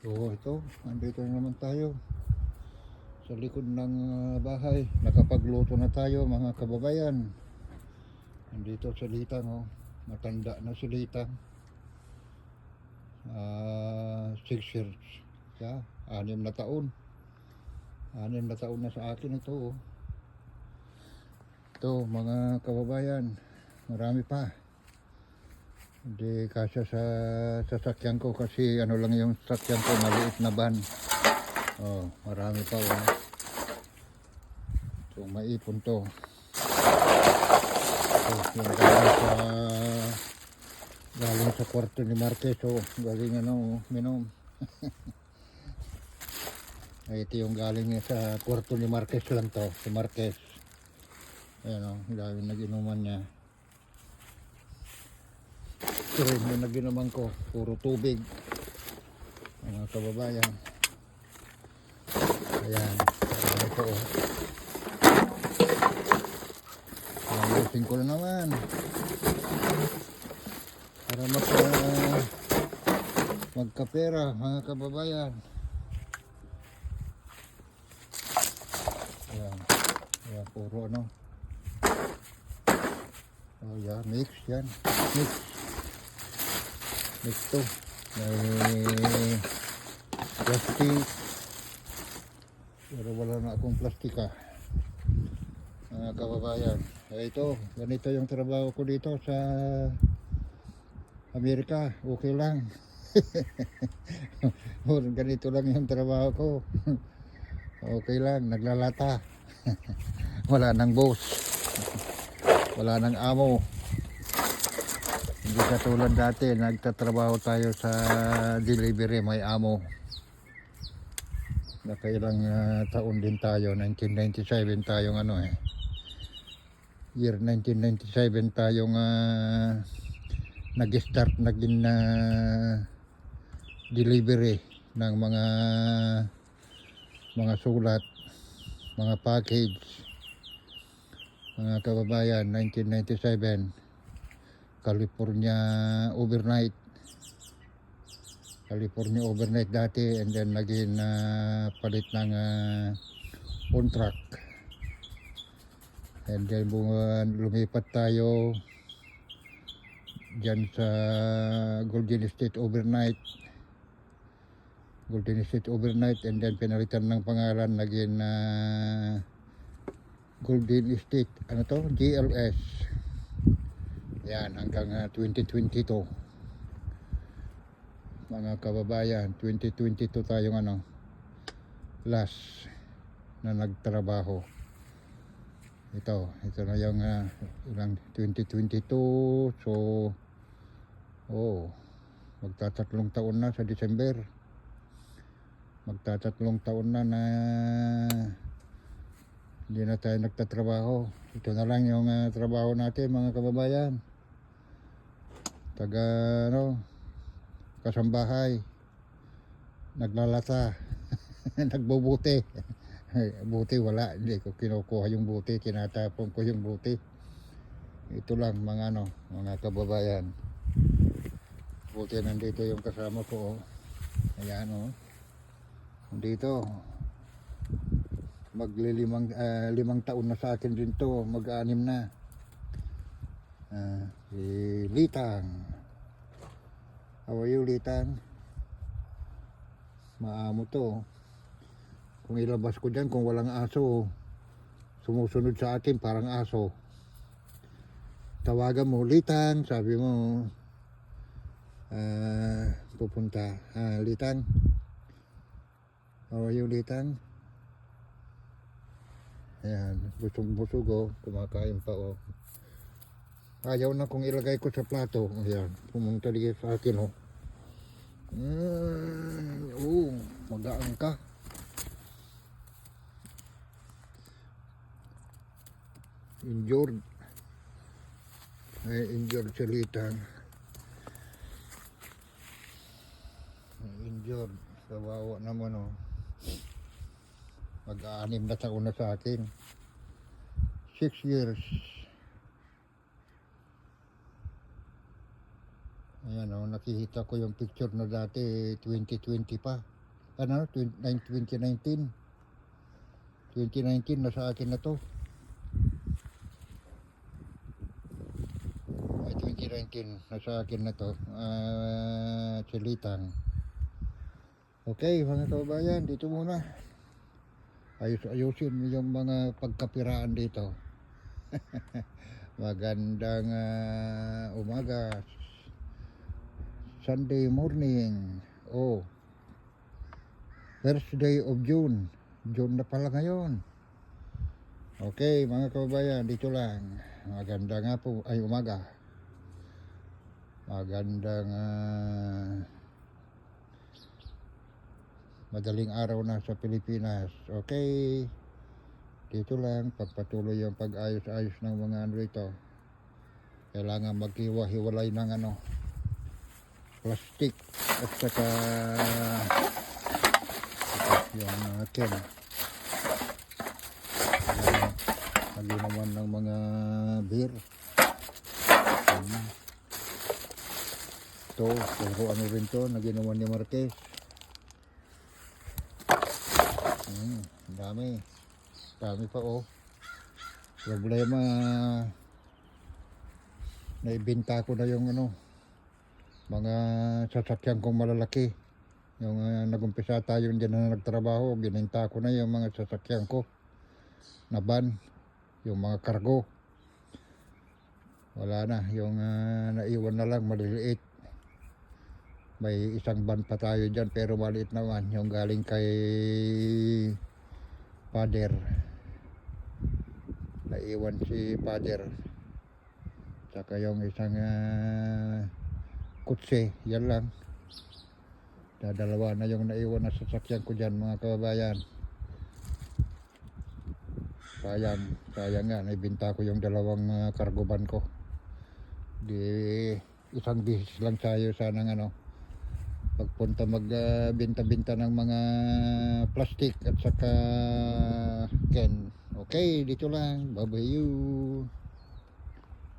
Oo, ito. Nandito na naman tayo. Sa likod ng ah, bahay. Nakapagluto na tayo mga kababayan. Nandito si Litang oh. Matanda na si Litang. Ah, six years. siya. anim na taon. Anim na taon na sa akin ito oh. Ito mga kababayan. Marami pa. Hindi kasya sa sasakyan ko kasi ano lang yung sasakyan ko maliit na van. Oh, marami pa oh. So maipon to. So, yung galing sa galing sa kwarto ni Marquez oh. Galing ano, minom. Ito yung galing niya sa kwarto ni Marquez lang to, si Marquez. Ayan oh, dahil nag-inuman niya. Ito rin yung naginuman ko, puro tubig. Mga kababayan. Ayan, ito oh. Ayusin ko na naman. Para maka magkapera mga kababayan. Ayan, ayan puro ano. Oh yeah, mix yan. Mix. Mix to. May plastic. Pero wala na akong plastika. Mga kababayan. Eh, ito, ganito yung trabaho ko dito sa Amerika. Okay lang. Ganito lang yung trabaho ko. okay lang, naglalata. wala nang boss. Wala nang amo. Hindi katulad dati, nagtatrabaho tayo sa delivery, may amo. Nakailang ah, taon din tayo, 1997 tayong ano eh. Year 1997 tayong ah, nag-start naging na delivery ng mga mga sulat, mga package, mga kababayan, 1997, California overnight. California overnight dati and then naging ah, palit ng ah, on track. And then bunga, lumipat tayo dyan sa Golden State overnight. Golden State overnight and then pinalitan ng pangalan naging ah, Golden State ano to GLS yan hanggang ah, 2022 mga kababayan 2022 tayong ano last na nagtrabaho. Ito ito na yung ah, ilang 2022 so oh magtatatlong taon na sa December. Magtatatlong taon na na hindi na tayo nagtatrabaho. Ito na lang yung ah, trabaho natin mga kababayan taga ano kasambahay. Naglalata nagbubuti. Buti wala. Hindi ko kinukuha yung buti. Tinatapon ko yung buti. Ito lang mga ano mga kababayan. Buti nandito yung kasama ko. Ayan oh. Dito maglilimang ah, limang taon na sa akin din to. Mag-anim na. Ah, si Litang how are you Litang maamo to. Kung ilabas ko dyan kung walang aso sumusunod sa akin parang aso. Tawagan mo Litang sabi mo. Ah, pupunta. Ah, Litang how are you Litang Ayan, busog-busog oh, kumakain pa oh. Ayaw na kung ilagay ko sa plato. Ayan, pumunta dito sa akin oh. Mm, oh, magaan ka. Injured. Ay, injured sa litang. Injured. Kawawa naman oh. Mag-aanim na taon na sa akin. Six years. Ayan o, nakikita ko yung picture na dati 2020 pa. Ano? 20, 2019. 2019 nasa akin na to. Ay, 2019 nasa akin na to. Ah, silitang. Okay, mga kababayan, dito muna. Ayos ayusin yung mga pagkapiraan dito. Magandang ah, umaga. Sunday morning. Oh. First day of June. June na pala ngayon. Okay, mga kababayan, dito lang. Maganda nga po, ay umaga. Magandang ah, madaling araw na sa Pilipinas. Okay. Dito lang, pagpatuloy yung pag-ayos-ayos ng mga ano ito. Kailangan maghiwa-hiwalay ng ano, plastic at saka yung uh, ken. Naman ng mga beer. Hmm. Ito, puro ano rin to, naginawan ni Marquez. Hmm, dami. Dami pa oh. Problema, naibinta ko na yung ano, mga sasakyan kong malalaki. Yung uh, nagumpisa tayo dyan na nagtrabaho, bininta ko na yung mga sasakyan ko na van, yung mga kargo. Wala na, yung ah, naiwan na lang maliliit. May isang van pa tayo dyan pero maliit naman, yung galing kay Father. Naiwan si Father. Tsaka yung isang ah, kutse, yan lang. Dadalawa na yung naiwan na sasakyan ko dyan mga kababayan. Sayang, sayang nga, naibinta ko yung dalawang uh, cargo van ko. Di isang bisis lang tayo sanang ano, pagpunta magbinta-binta ng mga plastic at saka ken. Okay, dito lang. Bye-bye you.